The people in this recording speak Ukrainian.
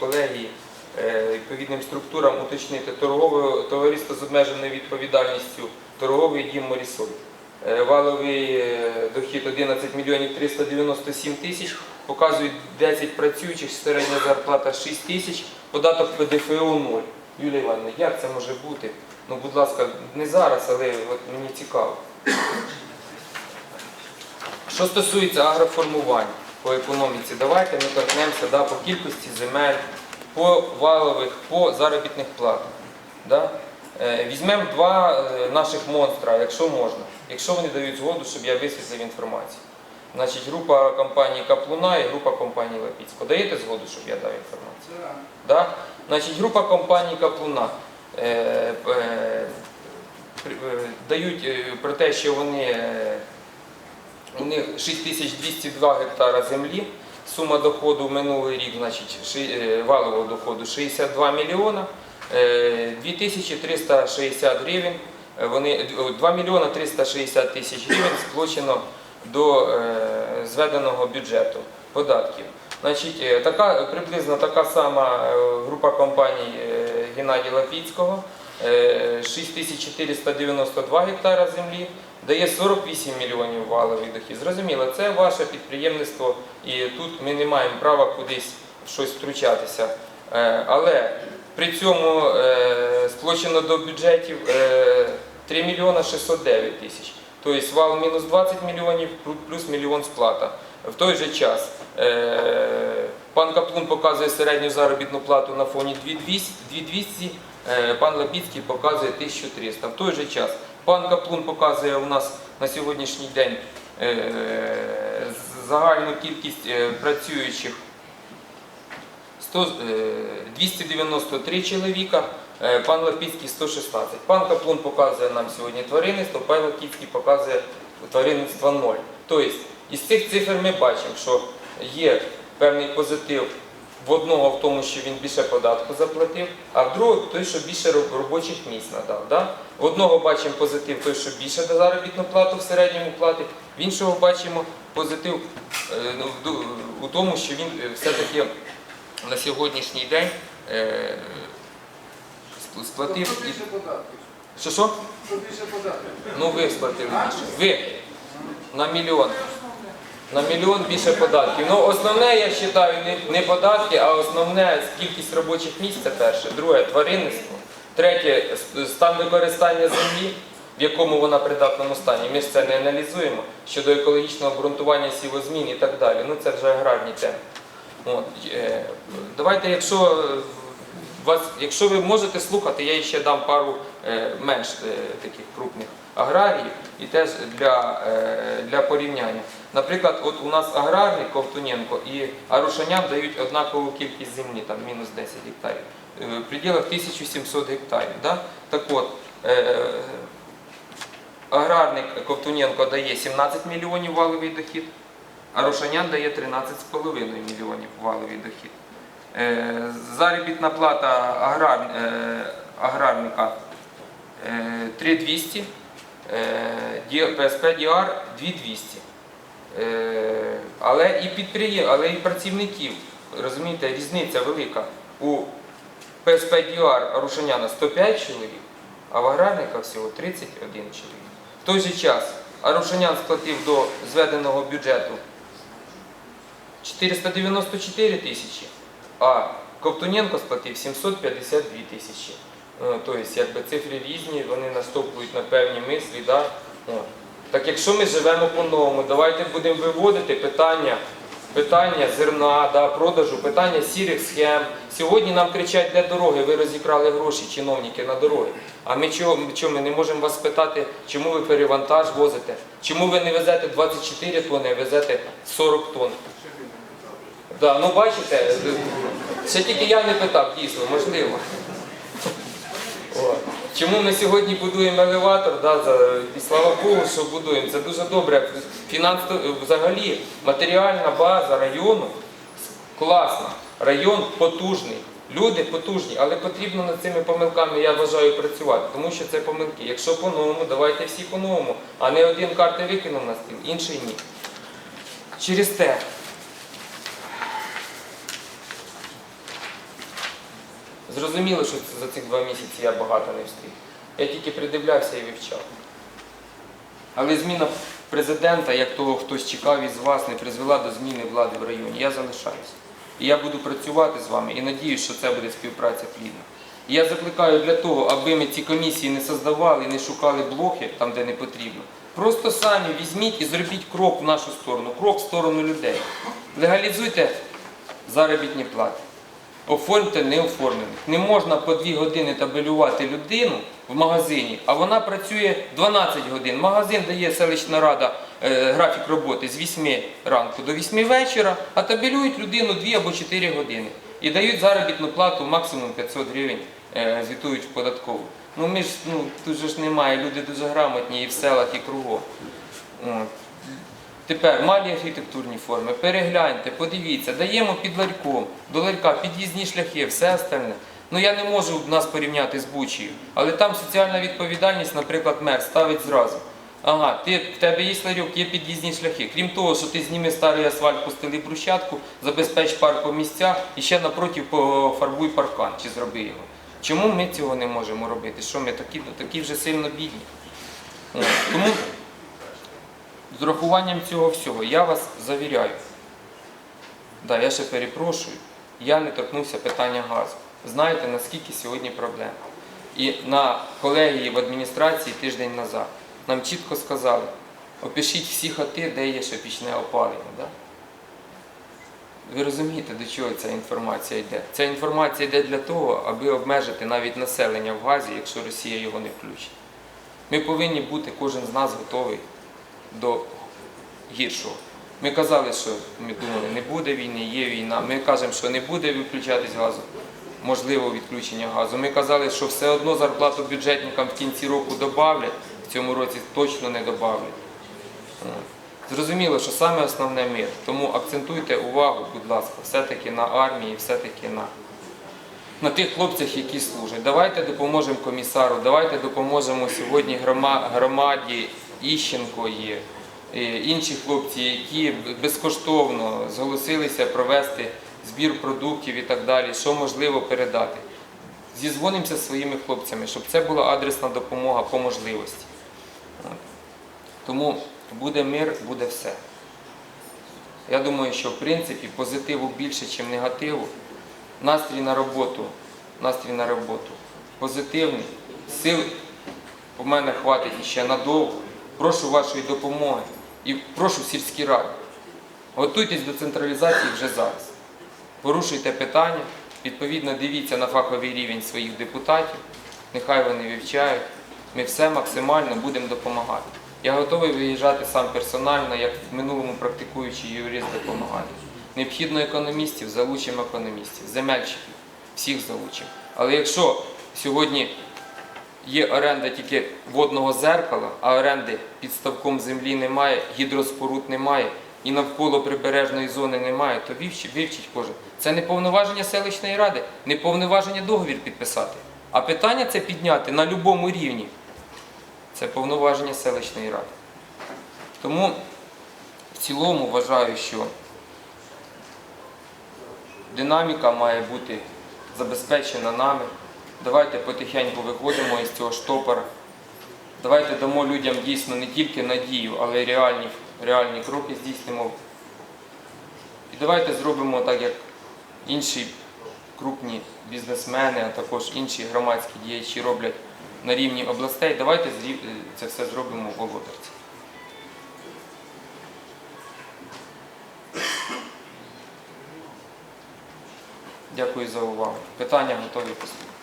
колегії е, відповідним структурам уточнити торгове товариство з обмеженою відповідальністю, торговий дім Морісоль. Е, Валовий е, дохід 11 мільйонів 397 тисяч, показують 10 працюючих, середня зарплата 6 тисяч, податок ПДФО 0. Юлія Івановна, як це може бути? Ну, будь ласка, не зараз, але от мені цікаво. Що стосується агроформувань по економіці, давайте ми торкнемося да, по кількості земель, по валових, по заробітних платах. Да? Е, Візьмемо два е, наших монстра, якщо можна, якщо вони дають згоду, щоб я висвітлив інформацію. Значить, група компанії Каплуна і група компанії Лапіцько. Даєте згоду, щоб я дав інформацію? Да? Значить, група компаній Каплуна е, е, е, дають про те, що вони, них 6202 гектара землі, сума доходу минулий рік, значить, е, валового доходу 62 мільйона, е, 2360 гривень, е, вони, 2 мільйона 360 тисяч гривень сплачено до е, зведеного бюджету податків. Значить, е, така, приблизно така сама е, група компаній е, Геннадія Лапіцького, е, 6492 гектара землі, дає 48 мільйонів валовий дохід. Зрозуміло, це ваше підприємництво, і тут ми не маємо права кудись щось втручатися. Е, Але при цьому е, сплачено до бюджетів е, 3 мільйона 609 тисяч. Тобто вал мінус 20 мільйонів плюс мільйон сплата. В той же час е, пан Каплун показує середню заробітну плату на фоні 2200, 2200 е, пан Лапіцький показує 1300. В той же час пан Каплун показує у нас на сьогоднішній день е, загальну кількість е, працюючих 100, е, 293 чоловіка, пан Лапіцький 116. Пан Каплун показує нам сьогодні тваринництво, пан Лапіцький показує тваринництво 0. Тобто, із цих цифр ми бачимо, що є певний позитив в одного в тому, що він більше податку заплатив, а в другого той, що більше робочих місць надав. Да? В одного бачимо позитив той, що більше заробітну плату в середньому платить, в іншого бачимо позитив е, ну, у тому, що він е, все-таки на сьогоднішній день е, сплатив. Тобто. Що що? Податків. Ну ви сплатили більше. Ви на мільйон. На мільйон більше податків. Ну основне, я вважаю, не, податки, а основне кількість робочих місць це перше. Друге тваринництво. Третє стан використання землі, в якому вона придатному стані. Ми ж це не аналізуємо щодо екологічного обґрунтування сівозмін і так далі. Ну це вже аграрні теми. От, е, давайте, якщо е, вас, якщо ви можете слухати, я ще дам пару е, менш таких крупних аграріїв і теж для, е, для порівняння. Наприклад, от у нас аграрник Ковтуненко і Арушанян дають однакову кількість землі, там мінус 10 гектарів. Е, В пределах 1700 гектарів. Да? Так от, е, аграрник Ковтуненко дає 17 мільйонів валовий дохід, а Рошанян дає 13,5 мільйонів валовий дохід. Заробітна плата аграрника е, 3200, е, Ді- ПСП Діар 2200. Е, Але і підприєм, але і працівників, розумієте, різниця велика. У ПСП Діар Рушаняна 105 чоловік, а в аграрника всього 31 чоловік. В той же час Арушанян сплатив до зведеного бюджету 494 тисячі, а Ковтуненко сплатив 752 тисячі. Тобто, якби цифри різні, вони настовпують на певні мислі. Да? Так якщо ми живемо по-новому, давайте будемо виводити питання, питання зерна, да, продажу, питання сірих схем. Сьогодні нам кричать, де дороги, ви розікрали гроші, чиновники на дороги. А ми чого, чого ми не можемо вас спитати, чому ви перевантаж возите? Чому ви не везете 24 тонни, а везете 40 тонн? Да, ну бачите, ще тільки я не питав, дійсно, можливо. Чому ми сьогодні будуємо елеватор? Да, за, і слава Богу, що будуємо. Це дуже добре. Фінанс, взагалі, матеріальна база району класна. Район потужний. Люди потужні, але потрібно над цими помилками, я вважаю, працювати, тому що це помилки. Якщо по-новому, давайте всі по-новому, а не один карти викинув на стіл, інший ні. Через те Зрозуміло, що за цих два місяці я багато не встиг. Я тільки придивлявся і вивчав. Але зміна президента, як того хтось чекав із вас, не призвела до зміни влади в районі. Я залишаюся. І я буду працювати з вами і надіюсь, що це буде співпраця плідна. І я закликаю для того, аби ми ці комісії не создавали, не шукали блоки там, де не потрібно. Просто самі візьміть і зробіть крок в нашу сторону, крок в сторону людей. Легалізуйте заробітні плати. Оформте неоформлених. Не можна по 2 години табелювати людину в магазині, а вона працює 12 годин. Магазин дає селищна рада е, графік роботи з 8 ранку до 8 вечора, а табелюють людину 2 або 4 години. І дають заробітну плату максимум 500 гривень, е, звітують в податкову. Ну ми ж ну тут же ж немає, люди дуже грамотні і в селах, і кругом. От. Тепер малі архітектурні форми, перегляньте, подивіться, даємо під ларьком, до ларька під'їзні шляхи, все остальне. Ну я не можу нас порівняти з Бучею, але там соціальна відповідальність, наприклад, мер ставить зразу. Ага, ти, в тебе є ларьок, є під'їзні шляхи. Крім того, що ти зніми старий асфальт, постели брусчатку, забезпеч парку місця і ще напротив пофарбуй паркан чи зроби його. Чому ми цього не можемо робити? Що ми такі, такі вже сильно бідні? Тому з урахуванням цього всього я вас завіряю. Да, я ще перепрошую, я не торкнувся питання газу. Знаєте, наскільки сьогодні проблем. І на колегії в адміністрації тиждень назад нам чітко сказали, опишіть всі хати, де є ще пічне опалення. Да? Ви розумієте, до чого ця інформація йде? Ця інформація йде для того, аби обмежити навіть населення в газі, якщо Росія його не включить. Ми повинні бути, кожен з нас готовий до гіршого. Ми казали, що ми думали, не буде війни, є війна. Ми кажемо, що не буде виключатись газу, можливо відключення газу. Ми казали, що все одно зарплату бюджетникам в кінці року додавлять, в цьому році точно не додавлять. Зрозуміло, що саме основне мир. Тому акцентуйте увагу, будь ласка, все-таки на армії, все-таки на, на тих хлопцях, які служать. Давайте допоможемо комісару, давайте допоможемо сьогодні громаді Іщенко є, е, інші хлопці, які безкоштовно зголосилися провести збір продуктів і так далі, що можливо передати. Зізвонимося зі своїми хлопцями, щоб це була адресна допомога по можливості. Тому буде мир, буде все. Я думаю, що в принципі позитиву більше, ніж негативу. Настрій на роботу, настрій на роботу позитивний. Сил у мене хватить ще надовго. Прошу вашої допомоги і прошу сільські ради. Готуйтесь до централізації вже зараз. Порушуйте питання, відповідно дивіться на фаховий рівень своїх депутатів, нехай вони вивчають. Ми все максимально будемо допомагати. Я готовий виїжджати сам персонально, як в минулому практикуючий юрист допомагати. Необхідно економістів, залучимо економістів, земельщиків, всіх залучимо. Але якщо сьогодні є оренда тільки водного зеркала, а оренди під ставком землі немає, гідроспоруд немає і навколо прибережної зони немає, то вивчіть кожен. Це не повноваження селищної ради, не повноваження договір підписати. А питання це підняти на будь-якому рівні. Це повноваження селищної ради. Тому в цілому вважаю, що динаміка має бути забезпечена нами. Давайте потихеньку виходимо із цього штопора. Давайте дамо людям дійсно не тільки надію, але й реальні, реальні кроки здійснимо. І давайте зробимо так, як інші крупні бізнесмени, а також інші громадські діячі роблять на рівні областей. Давайте це все зробимо в Володарці. Дякую за увагу. Питання готові послухати.